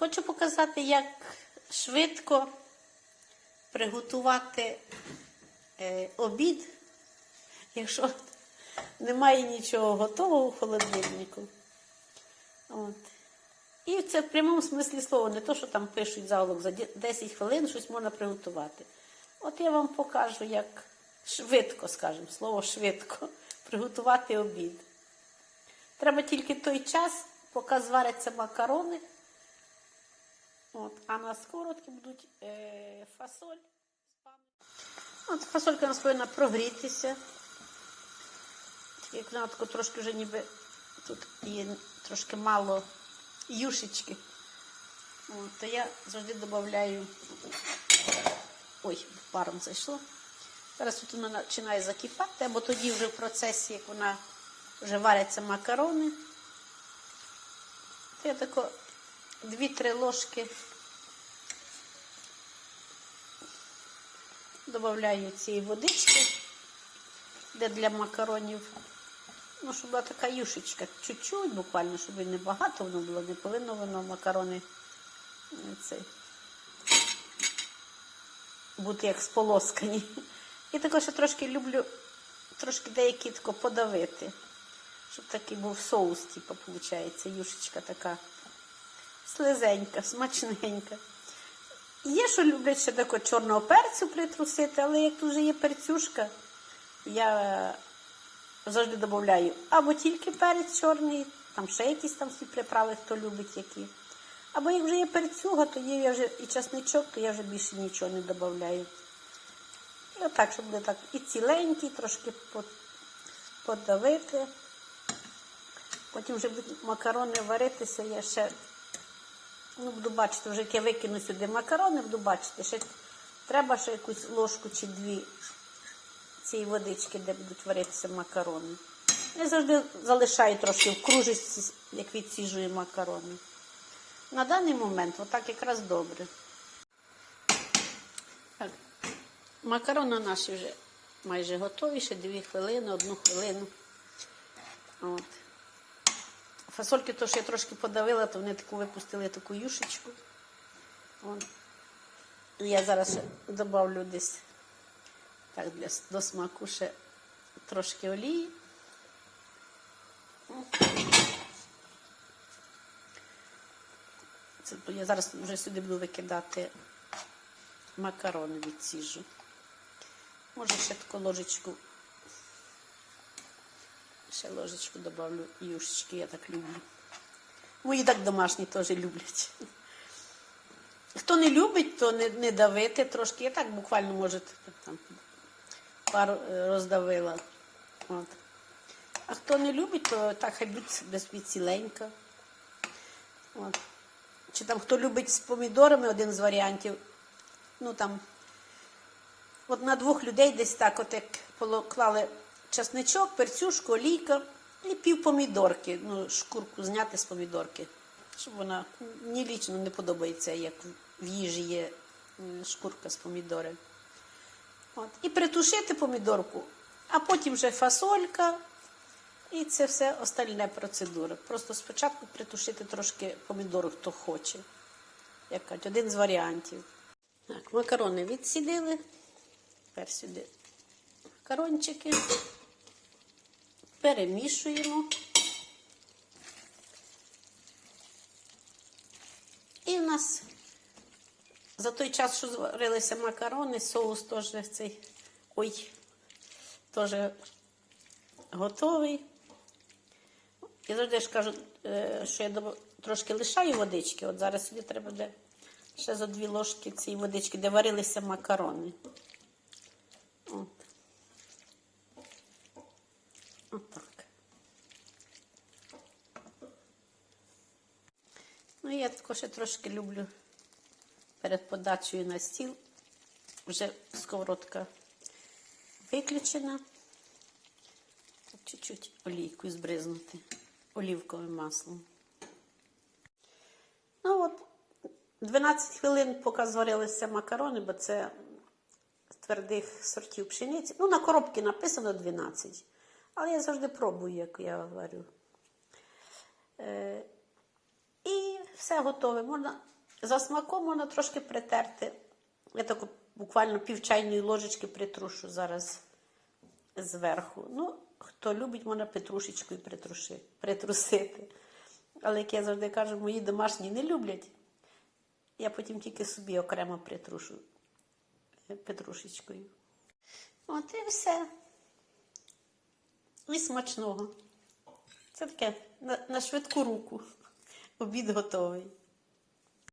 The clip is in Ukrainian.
Хочу показати, як швидко приготувати е, обід, якщо немає нічого готового у холодильнику. От. І це в прямому смислі слова, не то, що там пишуть заголовок, за 10 хвилин щось можна приготувати. От я вам покажу, як швидко, скажімо, слово швидко приготувати обід. Треба тільки той час, поки зваряться макарони. От, а на сковородці будуть е, фасоль. От фасолька у нас повинна прогрітися. Як вона тако трошки вже ніби тут є трошки мало юшечки. От, то я завжди додаю. Ой, паром зайшло. Зараз тут вона починає закипати, або тоді вже в процесі, як вона вже варяться макарони. То я тако 2-3 ложки додаю цієї водички, де для макаронів. Ну, щоб була така юшечка, чуть-чуть буквально, щоб не багато воно було, не повинно воно макарони е, цей, бути як сполоскані. І також я трошки люблю трошки деякі тако подавити, щоб такий був соус, типу, виходить, юшечка така слизенька, смачненька. Є, що люблять ще такого чорного перцю притрусити, але як тут вже є перцюшка, я завжди додаю або тільки перець чорний, там ще якісь там всі приправи, хто любить які. Або як вже є перцюга, то є я вже і часничок, то я вже більше нічого не додаю. І отак, щоб буде так і ціленький, трошки подавити. Потім вже будуть макарони варитися, я ще ну, буду бачити, вже як я викину сюди макарони, буду бачити, ще треба ще якусь ложку чи дві цієї водички, де будуть варитися макарони. Я завжди залишаю трошки в кружечці, як відсіжую макарони. На даний момент отак якраз добре. Так, макарони наші вже майже готові, ще дві хвилини, одну хвилину. От. Фасольки, то, що я трошки подавила, то вони таку випустили таку юшечку. От. Я зараз ще добавлю десь так, для, до смаку ще трошки олії. Це, я зараз вже сюди буду викидати макарони відсіжу. Може ще таку ложечку. Ще ложечку добавлю юшечки, я так люблю. Мої так домашні теж люблять. Хто не любить, то не, не давити трошки. Я так буквально, може, там пару е, роздавила. От. А хто не любить, то так хай будь без. От. Чи там хто любить з помідорами, один з варіантів. Ну там, от на двох людей десь так, от як поклали часничок, перцюшку, олійка і пів помідорки. Ну, шкурку зняти з помідорки. Щоб вона мені лічно не подобається, як в їжі є шкурка з помідори. От. І притушити помідорку, а потім вже фасолька. І це все остальне процедура. Просто спочатку притушити трошки помідору, хто хоче. Як кажуть, один з варіантів. Так, макарони відсідили. Тепер сюди макарончики. Перемішуємо. І в нас за той час, що зварилися макарони, соус теж цей ой, теж готовий. І завжди ж кажу, е, що я трошки лишаю водички. От зараз сюди треба буде ще за дві ложки цієї водички, де варилися макарони. От. Отак. Ну, я також трошки люблю перед подачею на стіл. Вже сковородка виключена. Чуть-чуть олійкою збризнути олівковим маслом. Ну от, 12 хвилин, поки зварилися макарони, бо це з твердих сортів пшениці. Ну, на коробці написано 12. Але я завжди пробую, як я варю. Е, і все готове. Можна за смаком можна трошки притерти. Я так буквально пів чайної ложечки притрушу зараз зверху. Ну, хто любить, можна петрушечкою притрусити. Але, як я завжди кажу, мої домашні не люблять. Я потім тільки собі окремо притрушу е, петрушечкою. От і все. І смачного. Це таке на, на швидку руку. Обід готовий.